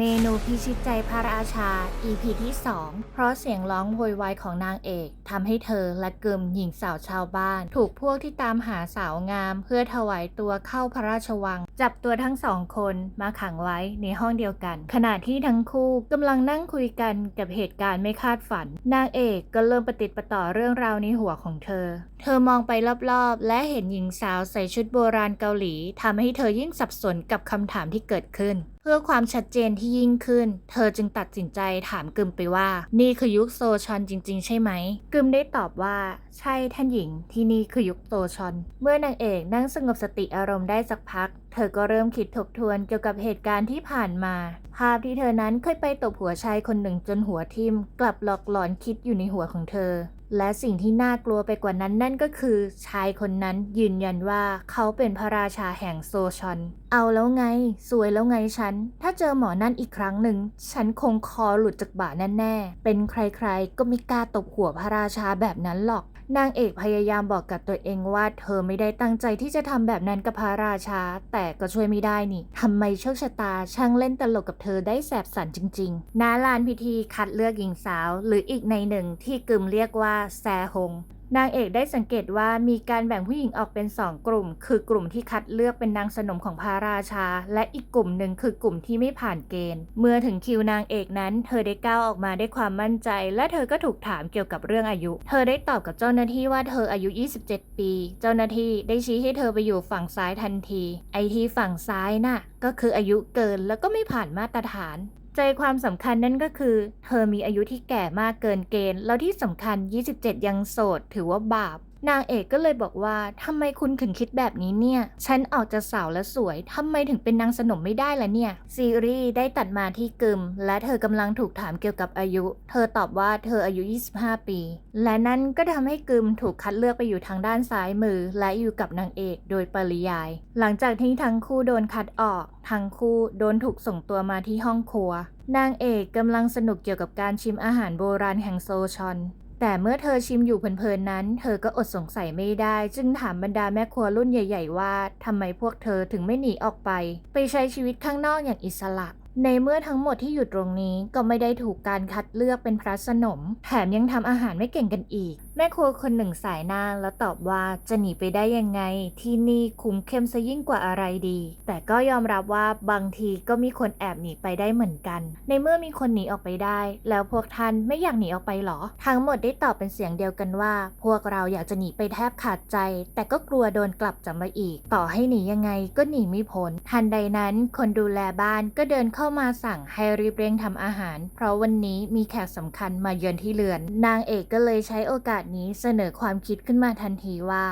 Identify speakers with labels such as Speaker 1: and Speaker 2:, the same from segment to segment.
Speaker 1: เมนูพิชิตใจพระราชา EP ที่ 2 เพราะเสียงร้องโวยวายของนางเอกทำให้เธอและกึมหญิงสาวชาวบ้าน ถูกพวกที่ตามหาสาวงาม เพื่อถวายตัวเข้าพระราชวัง จับตัวทั้งสองคนมาขังไว้ในห้องเดียวกัน ขณะที่ทั้งคู่กำลังนั่งคุยกันกับเหตุการณ์ไม่คาดฝัน นางเอกก็เริ่มประติดประต่อเรื่องราวในหัวของเธอ เธอมองไปรอบๆ และเห็นหญิงสาวใส่ชุดโบราณเกาหลีทำให้เธอยิ่งสับสนกับคำถามที่เกิดขึ้น พื่อความชัดเจนที่ยิ่งขึ้น เธอจึงตัดสินใจถามกึมไปว่า นี่คือยุคโซชอนจริง ๆ ใช่ไหม กึมได้ตอบว่า ใช่ท่านหญิงที่นี่คือยุคโซชอน เมื่อนางเอกนั่งสงบสติอารมณ์ได้สักพัก เธอก็เริ่มคิดทบทวนเกี่ยวกับเหตุการณ์ที่ผ่านมา ภาพที่เธอนั้นเคยไปตบหัวชายคนหนึ่งจนหัวทิ่มกลับหลอกหลอนคิดอยู่ในหัวของเธอและสิ่งที่น่ากลัวไปกว่านั้นนั่นก็คือ ชายคนนั้นยืนยันว่าเขาเป็นพระราชาแห่งโซชอนเอาแล้วไง สวยแล้วไงฉัน ถ้าเจอหมอนั่นอีกครั้งหนึ่ง ฉันคงคอหลุดจากบ่าแน่ๆ เป็นใครๆ ก็ไม่กล้าตบหัวพระราชาแบบนั้นหรอก นางเอกพยายามบอกกับตัวเองว่า เธอไม่ได้ตั้งใจที่จะทำแบบนั้นกับพระราชา แต่ก็ช่วยไม่ได้นี่ทำไมโชคชะตาช่างเล่นตลกกับเธอได้แสบสันจริงๆณลานพิธีคัดเลือกหญิงสาว หรืออีกในหนึ่งที่กึมเรียกว่าแซฮง นางเอกได้สังเกตว่ามีการแบ่งผู้หญิงออกเป็นสองกลุ่ม คือกลุ่มที่คัดเลือกเป็นนางสนมของพระราชา และอีกกลุ่มหนึ่งคือกลุ่มที่ไม่ผ่านเกณฑ์ เมื่อถึงคิวนางเอกนั้น เธอได้ก้าวออกมาด้วยความมั่นใจ และเธอก็ถูกถามเกี่ยวกับเรื่องอายุ เธอได้ตอบกับเจ้าหน้าที่ว่าเธออายุ 27 ปี เจ้าหน้าที่ได้ชี้ให้เธอไปอยู่ฝั่งซ้ายทันที ไอที่ฝั่งซ้ายน่ะก็คืออายุเกินแล้วก็ไม่ผ่านมาตรฐาน ใจความสำคัญนั่นก็คือ เธอมีอายุที่แก่มากเกินเกณฑ์ แล้วที่สำคัญ 27 ยังโสด ถือว่าบาป นางเอกก็เลยบอกว่าทำไมคุณถึงคิดแบบนี้เนี่ย ฉันออกจะสาวและสวยทำไมถึงเป็นนางสนมไม่ได้ล่ะเนี่ย ซีรีส์ได้ตัดมาที่กึม และเธอกำลังถูกถามเกี่ยวกับอายุ เธอตอบว่าเธออายุ 25 ปี และนั่นก็ทำให้กึมถูกคัดเลือกไปอยู่ทางด้านซ้ายมือ และอยู่กับนางเอกโดยปริยาย หลังจากที่ทั้งคู่โดนคัดออก ทั้งคู่โดนถูกส่งตัวมาที่ห้องครัว นางเอกกำลังสนุกเกี่ยวกับการชิมอาหารโบราณแห่งโซชอน แต่เมื่อเธอชิมอยู่เพลินๆนั้น เธอก็อดสงสัยไม่ได้ จึงถามบรรดาแม่ครัวรุ่นใหญ่ ๆ ว่าทำไมพวกเธอถึงไม่หนีออกไป ไปใช้ชีวิตข้างนอกอย่างอิสระ ในเมื่อทั้งหมดที่อยู่ตรงนี้ก็ไม่ได้ถูกการคัดเลือกเป็นพระสนม แถมยังทำอาหารไม่เก่งกันอีก แม่ครัวคนหนึ่งสายหน้าแล้วตอบว่าจะหนีไปได้ยังไง ที่นี่คุ้มเข้มซะยิ่งกว่าอะไรดี แต่ก็ยอมรับว่าบางทีก็มีคนแอบหนีไปได้เหมือนกัน ในเมื่อมีคนหนีออกไปได้ แล้วพวกท่านไม่อยากหนีออกไปหรอ ทั้งหมดได้ตอบเป็นเสียงเดียวกันว่า พวกเราอยากจะหนีไปแทบขาดใจ แต่ก็กลัวโดนกลับจับมาอีก ต่อให้หนียังไงก็หนีไม่พ้นทันใดนั้น คนดูแลบ้านก็เดินเข้ามาสั่งให้รีบเร่งทำอาหาร เพราะวันนี้มีแขกสำคัญมาเยือนที่เรือน นางเอกก็เลยใช้โอกาสนี้เสนอความคิดขึ้นมาทันทีว่า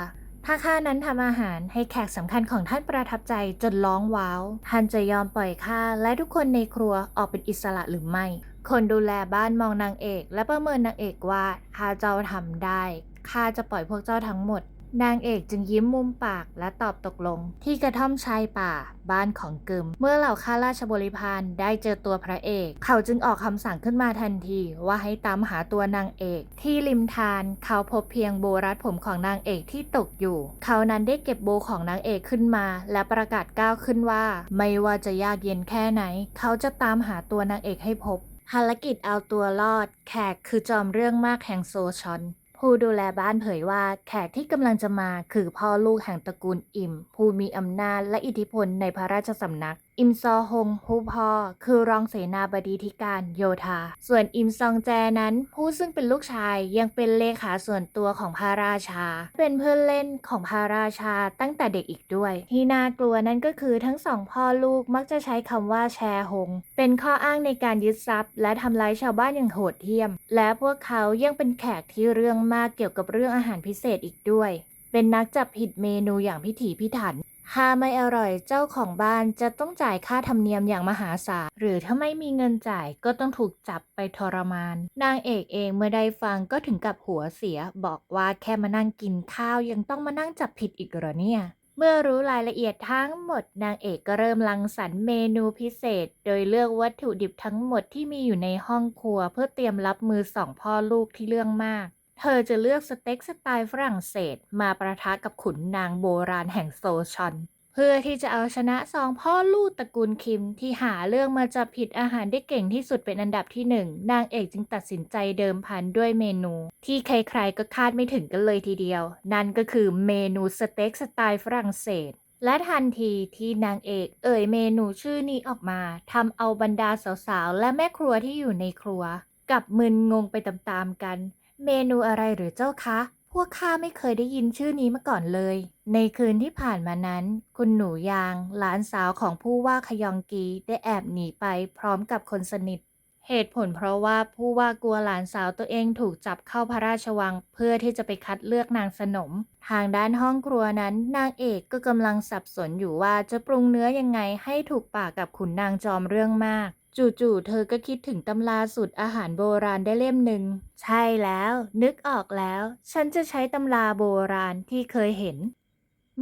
Speaker 1: ถ้าข้านั้นทำอาหารให้แขกสำคัญของท่านประทับใจจนร้องว้าว ท่านจะยอมปล่อยข้าและทุกคนในครัวออกเป็นอิสระหรือไม่ คนดูแลบ้านมองนางเอก และประเมินนางเอกว่าถ้าเจ้าทำได้ข้าจะปล่อยพวกเจ้าทั้งหมด นางเอกจึงยิ้มมุมปากและตอบตกลง ที่กระท่อมชายป่า บ้านของกึม เมื่อเหล่าข้าราชบริพารได้เจอตัวพระเอก เขาจึงออกคำสั่งขึ้นมาทันทีว่าให้ตามหาตัวนางเอก ที่ริมทานเขาพบเพียงโบรัดผมของนางเอกที่ตกอยู่ เขานั้นได้เก็บโบของนางเอกขึ้นมา และประกาศก้าวขึ้นว่า ไม่ว่าจะยากเย็นแค่ไหน เขาจะตามหาตัวนางเอกให้พบภารกิจเอาตัวรอด แขกคือจอมเรื่องมากแห่งโซชอน ผู้ดูแลบ้านเผยว่าแขกที่กำลังจะมาคือพ่อลูกแห่งตระกูลอิมผู้มีอำนาจและอิทธิพลในพระราชสำนัก อิมซอฮงผู้พ่อคือรองเสนาบดีที่การโยธา ส่วนอิมซองแจนั้น ผู้ซึ่งเป็นลูกชายยังเป็นเลขาส่วนตัวของพระราชา เป็นเพื่อนเล่นของพระราชาตั้งแต่เด็กอีกด้วย ที่น่ากลัวนั่นก็คือทั้งสองพ่อลูกมักจะใช้คำว่าแชร์หง เป็นข้ออ้างในการยึดทรัพย์ และทำร้ายชาวบ้านอย่างโหดเหี้ยม และพวกเขายังเป็นแขกที่เรื่องมากเกี่ยวกับเรื่องอาหารพิเศษอีกด้วย เป็นนักจับผิดเมนูอย่างพิถีพิถัน ถ้าไม่อร่อยเจ้าของบ้านจะต้องจ่ายค่าธรรมเนียมอย่างมหาศาล หรือถ้าไม่มีเงินจ่ายก็ต้องถูกจับไปทรมาน นางเอกเองเมื่อได้ฟังก็ถึงกับหัวเสีย บอกว่าแค่มานั่งกินข้าวยังต้องมานั่งจับผิดอีกเหรอเนี่ย เมื่อรู้รายละเอียดทั้งหมด นางเอกก็เริ่มรังสรรค์เมนูพิเศษ โดยเลือกวัตถุดิบทั้งหมดที่มีอยู่ในห้องครัว เพื่อเตรียมรับมือสองพ่อลูกที่เรื่องมาก เธอจะเลือกสเต็กสไตล์ฝรั่งเศสมาประทะกับขุนนางโบราณแห่งโซชอน เพื่อที่จะเอาชนะสองพ่อลูกตระกูลคิมที่หาเรื่องมาจับผิดอาหารได้เก่งที่สุดเป็นอันดับที่หนึ่งนางเอกจึงตัดสินใจเดิมพันด้วยเมนู ที่ใครๆก็คาดไม่ถึงกันเลยทีเดียว นั่นก็คือเมนูสเต็กสไตล์ฝรั่งเศสและทันทีที่นางเอกเอ่ยเมนูชื่อนี้ออกมาทำเอาบรรดาสาวๆ และแม่ครัวที่อยู่ในครัว กับมึนงงไปตามๆกัน เมนูอะไรหรือเจ้าคะ พวกข้าไม่เคยได้ยินชื่อนี้มาก่อนเลย ในคืนที่ผ่านมานั้น คุณหนูยาง หลานสาวของผู้ว่าขยองกีได้แอบหนีไปพร้อมกับคนสนิท เหตุผลเพราะว่าผู้ว่ากลัวหลานสาวตัวเองถูกจับเข้าพระราชวัง เพื่อที่จะไปคัดเลือกนางสนม ทางด้านห้องครัวนั้น นางเอกก็กำลังสับสนอยู่ว่าจะปรุงเนื้อยังไงให้ถูกปากกับขุนนางจอมเรื่องมาก จู่ๆ เธอก็คิดถึงตำราสูตรอาหารโบราณได้เล่มหนึ่ง ใช่แล้ว นึกออกแล้ว ฉันจะใช้ตำราโบราณที่เคยเห็น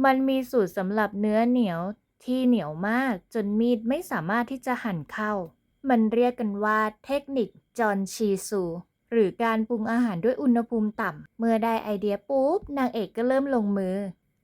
Speaker 1: มันมีสูตรสำหรับเนื้อเหนียวที่เหนียวมากจนมีดไม่สามารถที่จะหั่นเข้า มันเรียกกันว่าเทคนิคจอนชีซู หรือการปรุงอาหารด้วยอุณหภูมิต่ำ เมื่อได้ไอเดียปุ๊บนางเอกก็เริ่มลงมือ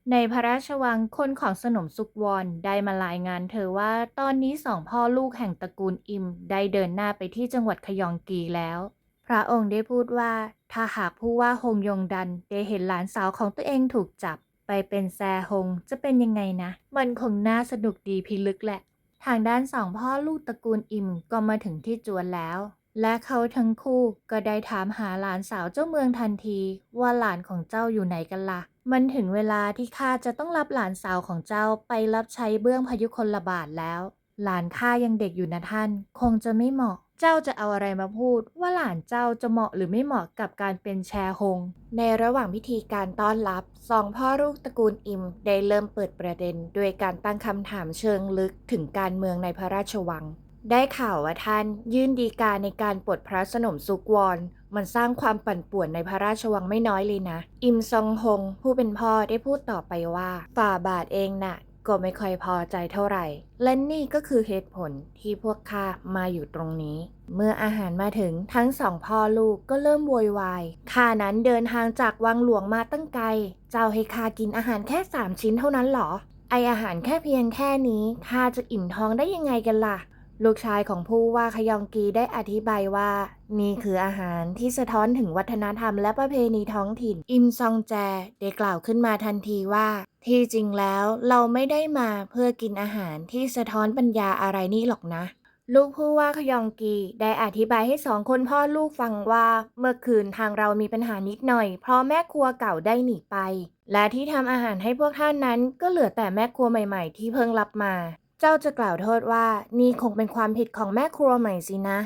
Speaker 1: ในพระราชวังคนของสนมสุกวอนได้มารายงานเธอว่าตอนนี้สองพ่อลูกแห่งตระกูลอิม ได้เดินหน้าไปที่จังหวัดขยองกีแล้ว พระองค์ได้พูดว่า ถ้าหากผู้ว่าฮงยงดันได้เห็นหลานสาวของตัวเองถูกจับ ไปเป็นแซฮงจะเป็นยังไงนะ มันคงน่าสนุกดีพิลึกแหละ ทางด้านสองพ่อลูกตระกูลอิมก็มาถึงที่จวนแล้ว และเขาทั้งคู่ก็ได้ถามหาหลานสาวเจ้าเมืองทันทีว่าหลานของเจ้าอยู่ไหนกันละ่ะ มันถึงเวลาที่ข้าจะต้องรับหลานสาวของเจ้าไปรับใช้เบื้องพยุคลบาทแล้ว หลานข้ายังเด็กอยู่นะท่าน คงจะไม่เหมาะ เจ้าจะเอาอะไรมาพูด ว่าหลานเจ้าจะเหมาะหรือไม่เหมาะกับการเป็นแชร์ฮง ในระหว่างพิธีการต้อนรับสองพ่อลูกตระกูลอิมได้เริ่มเปิดประเด็นด้วยการตั้งคำถามเชิงลึกถึงการเมืองในพระราชวัง ได้ข่าวว่าท่านยื่นดีกาในการปลดพระสนมซุกวอน มันสร้างความปั่นป่วนในพระราชวังไม่น้อยเลยนะ อิมซองฮงผู้เป็นพ่อได้พูดต่อไปว่า ฝ่าบาทเองน่ะก็ไม่ค่อยพอใจเท่าไหร่ และนี่ก็คือเหตุผลที่พวกข้ามาอยู่ตรงนี้ เมื่ออาหารมาถึงทั้งสองพ่อลูกก็เริ่มโวยวาย ข้านั้นเดินทางจากวังหลวงมาตั้งไกล เจ้าให้ข้ากินอาหารแค่สามชิ้นเท่านั้นเหรอ ไออาหารแค่เพียงแค่นี้ข้าจะอิ่มท้องได้ยังไงกันล่ะ ลูกชายของผู้ว่าขยองกีได้อธิบายว่า นี่คืออาหารที่สะท้อนถึงวัฒนธรรมและประเพณีท้องถิ่น อิมซองแจได้กล่าวขึ้นมาทันทีว่า ที่จริงแล้วเราไม่ได้มาเพื่อกินอาหารที่สะท้อนปัญญาอะไรนี่หรอกนะ ลูกผู้ว่าขยองกีได้อธิบายให้สองคนพ่อลูกฟังว่า เมื่อคืนทางเรามีปัญหานิดหน่อย เพราะแม่ครัวเก่าได้หนีไปและที่ทำอาหารให้พวกท่านนั้นก็เหลือแต่แม่ครัวใหม่ ๆ ที่เพิ่งรับมา เจ้าจะกล่าวโทษว่านี่คงเป็นความผิดของแม่ครัวใหม่สินะ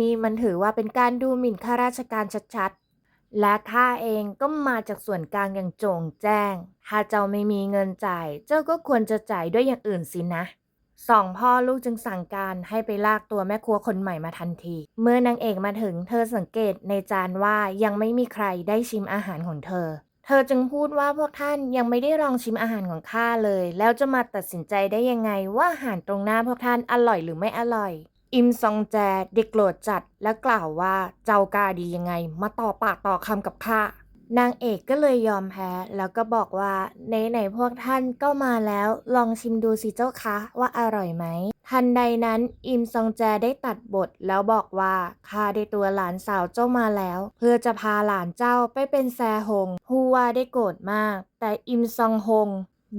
Speaker 1: นี่มันถือว่าเป็นการดูหมิ่นข้าราชการชัดๆ และข้าเองก็มาจากส่วนกลางอย่างโจ่งแจ้ง ถ้าเจ้าไม่มีเงินจ่าย เจ้าก็ควรจะจ่ายด้วยอย่างอื่นสินะสองพ่อลูกจึงสั่งการให้ไปลากตัวแม่ครัวคนใหม่มาทันที เมื่อนางเอกมาถึงเธอสังเกตในจานว่ายังไม่มีใครได้ชิมอาหารของเธอ เธอจึงพูดว่าพวกท่านยังไม่ได้ลองชิมอาหารของข้าเลย แล้วจะมาตัดสินใจได้ยังไงว่าอาหารตรงหน้าพวกท่านอร่อยหรือไม่อร่อย อิมซองแจเด็กโกรธจัดและกล่าวว่าเจ้าก้าดียังไง มาต่อปากต่อคำกับข้า นางเอกก็เลยยอมแพ้ แล้วก็บอกว่าในไหนๆพวกท่านก็มาแล้วลองชิมดูสิเจ้าคะว่าอร่อยไหม ทันใดนั้นอิมซองแจได้ตัดบทแล้วบอกว่าข้าได้ตัวหลานสาวเจ้ามาแล้ว เพื่อจะพาหลานเจ้าไปเป็นแซฮงผู้ว่าได้โกรธมาก แต่อิมซองฮง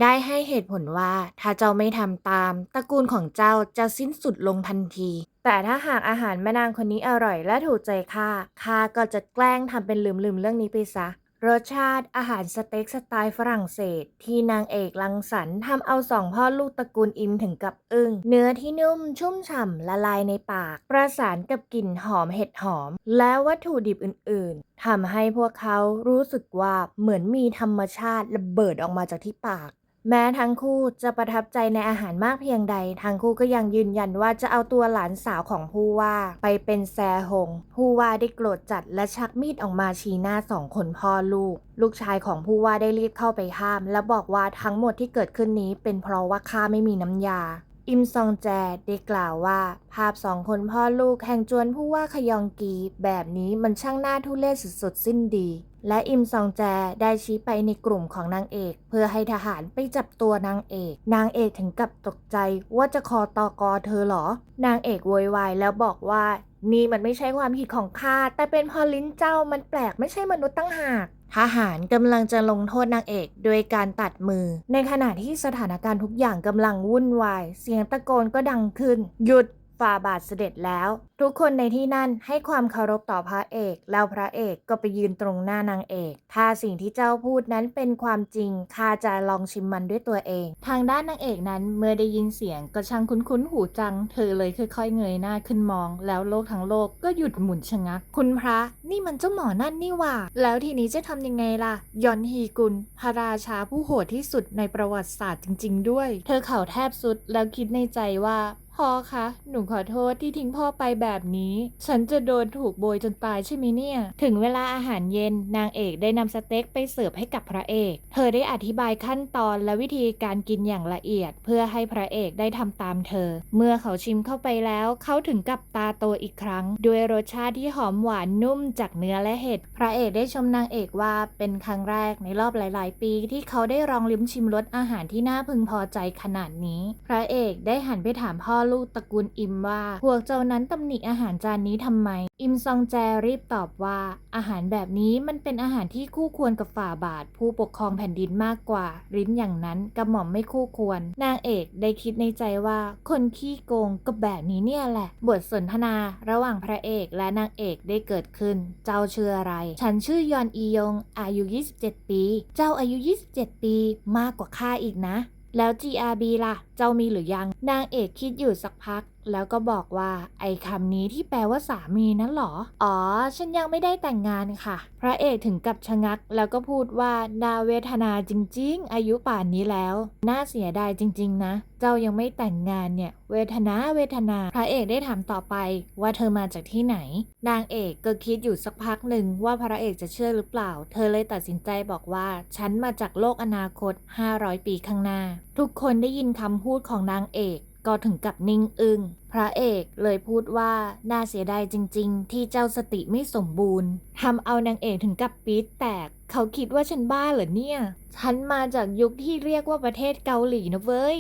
Speaker 1: ได้ให้เหตุผลว่าถ้าเจ้าไม่ทำตาม ตระกูลของเจ้าจะสิ้นสุดลงทันที แต่ถ้าหากอาหารแม่นางคนนี้อร่อยและถูกใจข้าข้าก็จะแกล้งทำเป็นลืมๆเรื่องนี้ไปซะ รสชาติอาหารสเต็กสไตล์ฝรั่งเศส ที่นางเอกลังสรรทำเอาสองพ่อลูกตระกูลอิมถึงกับอึง้ง เนื้อที่นุ่มชุ่มฉ่ำละลายในปาก ประสานกับกลิ่นหอมเห็ดหอม และวัตถุดิบอื่น ๆทำให้พวกเขารู้สึกว่าเหมือนมีธรรมชาติระเบิดออกมาจากที่ปาก แม้ทั้งคู่จะประทับใจในอาหารมากเพียงใด ทั้งคู่ก็ยังยืนยันว่าจะเอาตัวหลานสาวของผู้ว่าไปเป็นแซฮงผู้ว่าได้โกรธจัดและชักมีดออกมาชี้หน้าสองคนพ่อลูก ลูกชายของผู้ว่าได้รีบเข้าไปห้าม และบอกว่าทั้งหมดที่เกิดขึ้นนี้เป็นเพราะว่าข้าไม่มีน้ำยาอิมซองแจได้กล่าวว่า ภาพสองคนพ่อลูกแห่งจวนผู้ว่าขยองกีแบบนี้มันช่างน่าทุเรศสุดๆสิ้นดี และอิมซองแจได้ชี้ไปในกลุ่มของนางเอก เพื่อให้ทหารไปจับตัวนางเอก นางเอกถึงกับตกใจว่าจะคอตอกอเธอเหรอ นางเอกโวยวายแล้วบอกว่านี่มันไม่ใช่ความผิดของข้าแต่เป็นพอลิ้นเจ้ามันแปลกไม่ใช่มนุษย์ตั้งหากทหารกำลังจะลงโทษนางเอกโดยการตัดมือ ในขณะที่สถานการณ์ทุกอย่างกำลังวุ่นวาย เสียงตะโกนก็ดังขึ้น หยุด ฝ่าบาทเสด็จแล้ว ทุกคนในที่นั่นให้ความเคารพต่อพระเอก แล้วพระเอกก็ไปยืนตรงหน้านางเอก ถ้าสิ่งที่เจ้าพูดนั้นเป็นความจริงข้าจะลองชิมมันด้วยตัวเอง ทางด้านนางเอกนั้นเมื่อได้ยินเสียงก็ช่างคุ้นๆหูจัง เธอเลยค่อยๆเงยหน้าขึ้นมอง แล้วโลกทั้งโลกก็หยุดหมุนชะงัก คุณพระ นี่มันเจ้าหมอนั่นนี่ว่า แล้วทีนี้จะทำยังไงล่ะยอนฮีกุลพระราชาผู้โหดที่สุดในประวัติศาสตร์จริง ๆ ด้วย เธอเข่าแทบสุดแล้วคิดในใจว่า พ่อคะ หนูขอโทษที่ทิ้งพ่อไปแบบนี้ ฉันจะโดนถูกโบยจนตายใช่ไหมเนี่ย ถึงเวลาอาหารเย็นนางเอกได้นำสเต็กไปเสิร์ฟให้กับพระเอก เธอได้อธิบายขั้นตอนและวิธีการกินอย่างละเอียด เพื่อให้พระเอกได้ทำตามเธอ เมื่อเขาชิมเข้าไปแล้วเขาถึงกับตาโตอีกครั้ง ด้วยรสชาติที่หอมหวานนุ่มจากเนื้อและเห็ด พระเอกได้ชมนางเอกว่าเป็นครั้งแรกในรอบหลาย ๆ ปี ที่เขาได้ลองลิ้มชิมรสอาหารที่น่าพึงพอใจขนาดนี้ พระเอกได้หันไปถามพ่อลูกตระกูลอิมว่า พวกเจ้านั้นตำหนิอาหารจานนี้ทำไม อิมซองแจรีบตอบว่า อาหารแบบนี้มันเป็นอาหารที่คู่ควรกับฝ่าบาท ผู้ปกครองแผ่นดินมากกว่า ริ้นอย่างนั้นกระหม่อมไม่คู่ควร นางเอกได้คิดในใจว่า คนขี้โกงก็แบบนี้เนี่ยแหละ บทสนทนาระหว่างพระเอกและนางเอกได้เกิดขึ้น เจ้าชื่ออะไร ฉันชื่อยอนอียง อายุ 27 ปี เจ้าอายุ 27 ปี มากกว่าข้าอีกนะ แล้ว GRB ล่ะเจ้ามีหรือยังนางเอกคิดอยู่สักพัก แล้วก็บอกว่า ไอ้คำนี้ที่แปลว่าสามีนั้นหรอ อ๋อ ฉันยังไม่ได้แต่งงานค่ะ พระเอกถึงกับชะงัก แล้วก็พูดว่านาเวทนาจริง ๆ อายุป่านนี้แล้ว น่าเสียดายจริง ๆ นะ เจ้ายังไม่แต่งงานเนี่ย เวทนาเวทนา พระเอกได้ถามต่อไปว่าเธอมาจากที่ไหน นางเอกก็คิดอยู่สักพักหนึ่งว่าพระเอกจะเชื่อหรือเปล่า เธอเลยตัดสินใจบอกว่า ฉันมาจากโลกอนาคต 500 ปีข้างหน้า ทุกคนได้ยินคำพูดของนางเอกก็ถึงกับนิ่งอึง้งพระเอกเลยพูดว่าน่าเสียดายจริง ๆ ที่เจ้าสติไม่สมบูรณ์ทำเอานางเอกถึงกับปี๊ดแตก เขาคิดว่าฉันบ้าเหรอเนี่ย ฉันมาจากยุคที่เรียกว่าประเทศเกาหลีนะเว้ย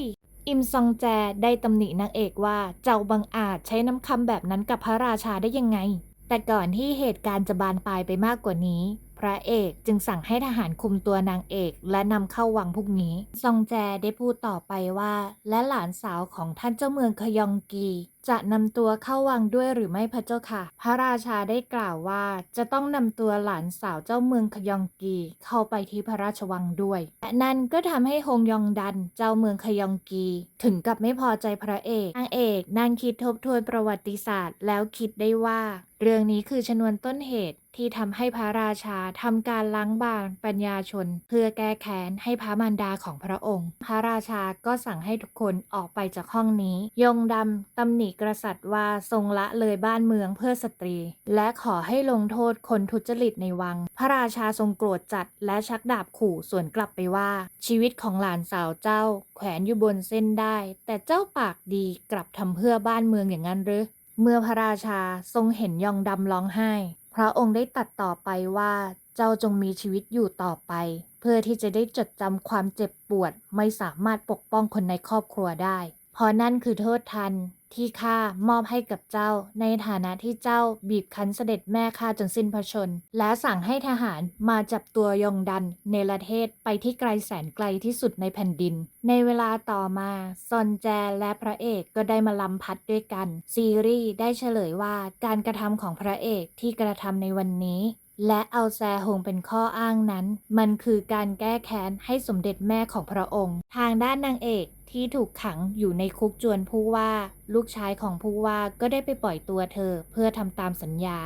Speaker 1: อิมซองแจได้ตำหนินางเอกว่าเจ้าบังอาจใช้น้ำคำแบบนั้นกับพระราชาได้ยังไง แต่ก่อนที่เหตุการณ์จะบานปลายไปมากกว่านี้ ระเอกจึงสั่งให้ทหารคุมตัวนางเอกและนำเข้าวังพวกนี้ ซองแจได้พูดต่อไปว่า และหลานสาวของท่านเจ้าเมืองขยองกี จะนำตัวเข้าวังด้วยหรือไม่พระเจ้าค่ะ พระราชาได้กล่าวว่าจะต้องนำตัวหลานสาวเจ้าเมืองขยองกีเข้าไปที่พระราชวังด้วยและนั่นก็ทำให้ฮงยองดันเจ้าเมืองขยองกี ถึงกับไม่พอใจพระเอกนางเอกนั่งคิดทบทวนประวัติศาสตร์ แล้วคิดได้ว่า เรื่องนี้คือชนวนต้นเหตุ ที่ทำให้พระราชาทำการล้างบางปัญญาชน เพื่อแก้แค้นให้พระมารดาของพระองค์ พระราชาก็สั่งให้ทุกคนออกไปจากห้องนี้ ยงดำตำหนิกษัตริย์ว่าทรงละเลยบ้านเมืองเพื่อสตรี และขอให้ลงโทษคนทุจริตในวัง พระราชาทรงโกรธจัดและชักดาบขู่สวนกลับไปว่า ชีวิตของหลานสาวเจ้า แขวนอยู่บนเส้นได้ แต่เจ้าปากดีกลับทำเพื่อบ้านเมืองอย่างนั้นหรือเมื่อพระราชาทรงเห็นยองดำร้องไห้ พระองค์ได้ตัดต่อไปว่าเจ้าจงมีชีวิตอยู่ต่อไป เพื่อที่จะได้จดจำความเจ็บปวด ไม่สามารถปกป้องคนในครอบครัวได้ เพราะนั่นคือโทษทัน ที่ข้ามอบให้กับเจ้า ในฐานะที่เจ้าบีบคั้นเสด็จแม่ข้าจนสิ้นพระชน และสั่งให้ทหารมาจับตัวยองดันเนรเทศไปที่ไกลแสนไกลที่สุดในแผ่นดิน ในเวลาต่อมาซอนแจและพระเอกก็ได้มาลำพัดด้วยกัน ซีรีส์ได้เฉลยว่าการกระทำของพระเอกที่กระทำในวันนี้และเอาแซฮงเป็นข้ออ้างนั้น มันคือการแก้แค้นให้สมเด็จแม่ของพระองค์ ทางด้านนางเอก ที่ถูกขังอยู่ในคุกจวนผู้ว่า ลูกชายของผู้ว่าก็ได้ไปปล่อยตัวเธอเพื่อทำตามสัญญา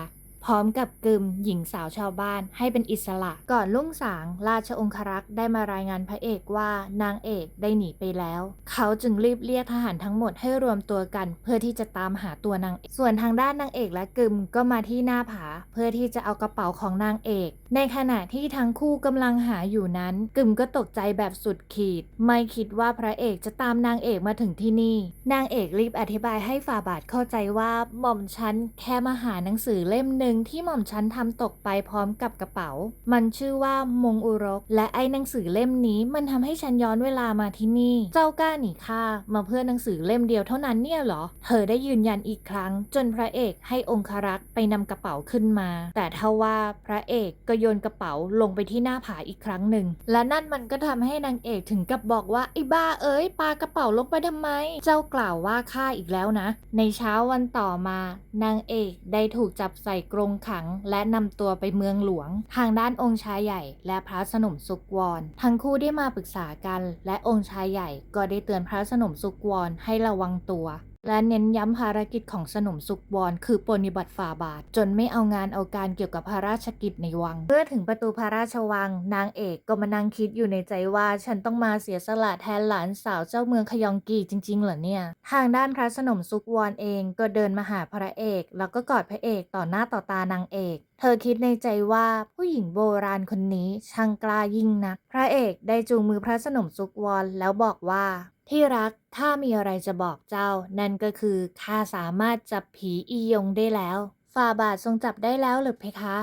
Speaker 1: พร้อมกับกึมหญิงสาวชาวบ้านให้เป็นอิสระ ก่อนลุ่งสางราชองครักษ์ได้มารายงานพระเอกว่านางเอกได้หนีไปแล้ว เขาจึงรีบเรียกทหารทั้งหมดให้รวมตัวกัน เพื่อที่จะตามหาตัวนางเอกส่วนทางด้านนางเอกและกึมก็มาที่หน้าผา เพื่อที่จะเอากระเป๋าของนางเอก ในขณะที่ทั้งคู่กำลังหาอยู่นั้น กึมก็ตกใจแบบสุดขีด ไม่คิดว่าพระเอกจะตามนางเอกมาถึงที่นี่ นางเอกรีบอธิบายให้ฝ่าบาทเข้าใจว่าหม่อมฉันแค่มาหาหนังสือเล่มหนึ่งที่หม่อมฉันทำตกไปพร้อมกับกระเป๋า มันชื่อว่ามงอุรก และไอ้หนังสือเล่มนี้มันทำให้ฉันย้อนเวลามาที่นี่ เจ้ากล้าหนีข้ามาเพื่อหนังสือเล่มเดียวเท่านั้นเนี่ยเหรอ เธอได้ยืนยันอีกครั้ง จนพระเอกให้องครักษ์ไปนำกระเป๋าขึ้นมา แต่ทว่าพระเอกก็โยนกระเป๋าลงไปที่หน้าผาอีกครั้งหนึ่ง และนั่นมันก็ทำให้นางเอกถึงกับบอกว่าไอ้บ้าเอ้ยปากระเป๋าลงไปทำไม เจ้ากล่าวว่าข้าอีกแล้วนะ ในเช้าวันต่อมา นางเอกได้ถูกจับใส่กรงงขังและนำตัวไปเมืองหลวง ทางด้านองค์ชายใหญ่ และพระสนมสุกวร ทั้งคู่ได้มาปรึกษากัน และองค์ชายใหญ่ก็ได้เตือนพระสนมสุกวรให้ระวังตัว และเน้นย้ำภารกิจของสนมสุกวรคือปฏิบัติฝ่าบาท จนไม่เอางานเอาการเกี่ยวกับพระราชกิจในวัง เมื่อถึงประตูพระราชวัง นางเอกก็มานั่งคิดอยู่ในใจว่าฉันต้องมาเสียสละแทนหลานสาวเจ้าเมืองขยองกีจริงๆเหรอเนี่ย ทางด้านพระสนมสุกวรเองก็เดินมาหาพระเอก แล้วก็กอดพระเอกต่อหน้าต่อตานางเอกเธอคิดในใจว่าผู้หญิงโบราณคนนี้ช่างกล้ายิ่งนัก พระเอกได้จูงมือพระสนมสุกวรแล้วบอกว่า ที่รักถ้ามีอะไรจะบอกเจ้า นั่นก็คือข้าสามารถจับผีอียงได้แล้ว ฝ่าบาททรงจับได้แล้วหรือเพคะ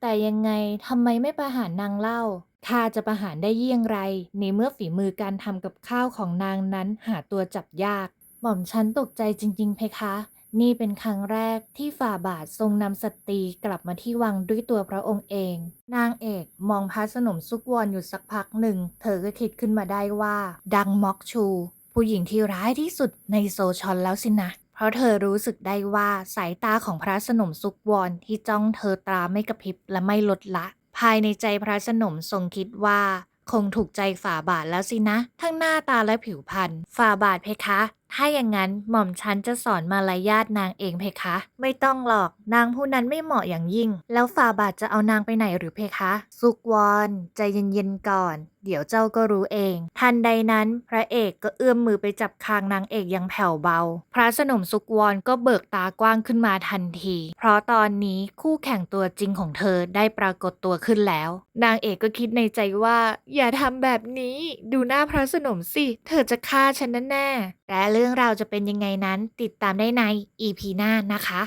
Speaker 1: แต่ยังไงทำไมไม่ประหารนางเล่าข้าจะประหารได้เยี่ยงไรในเมื่อฝีมือการทำกับข้าวของนางนั้นหาตัวจับยาก หม่อมฉันตกใจจริง ๆ เพคะ นี่เป็นครั้งแรกที่ฝ่าบาททรงนำสตรีกลับมาที่วังด้วยตัวพระองค์เอง นางเอกมองพระสนมซุกวอนอยู่สักพักหนึ่ง เธอก็คิดขึ้นมาได้ว่า ดังม็อกชู ผู้หญิงที่ร้ายที่สุดในโซชอนแล้วสินะเพราะเธอรู้สึกได้ว่าสายตาของพระสนมซุกวอนที่จ้องเธอตราไม่กระพริบและไม่ลดละ ภายในใจพระสนมทรงคิดว่าคงถูกใจฝ่าบาทแล้วสินะ ทั้งหน้าตาและผิวพรรณฝ่าบาทเพคะ ถ้าอย่างนั้นหม่อมฉันจะสอนมารยาทนางเองเพคะ ไม่ต้องหรอกนางผู้นั้นไม่เหมาะอย่างยิ่ง แล้วฝ่าบาทจะเอานางไปไหนหรือเพคะ สุกวอนใจเย็นๆก่อน เดี๋ยวเจ้าก็รู้เอง ทันใดนั้นพระเอกก็เอื้อมมือไปจับคางนางเอกอย่างแผ่วเบา พระสนมสุกวอนก็เบิกตากว้างขึ้นมาทันที เพราะตอนนี้คู่แข่งตัวจริงของเธอได้ปรากฏตัวขึ้นแล้ว นางเอกก็คิดในใจว่า อย่าทำแบบนี้ ดูหน้าพระสนมสิ เธอจะฆ่าฉันแน่และเรื่องราวจะเป็นยังไงนั้นติดตามได้ใน EP หน้านะคะ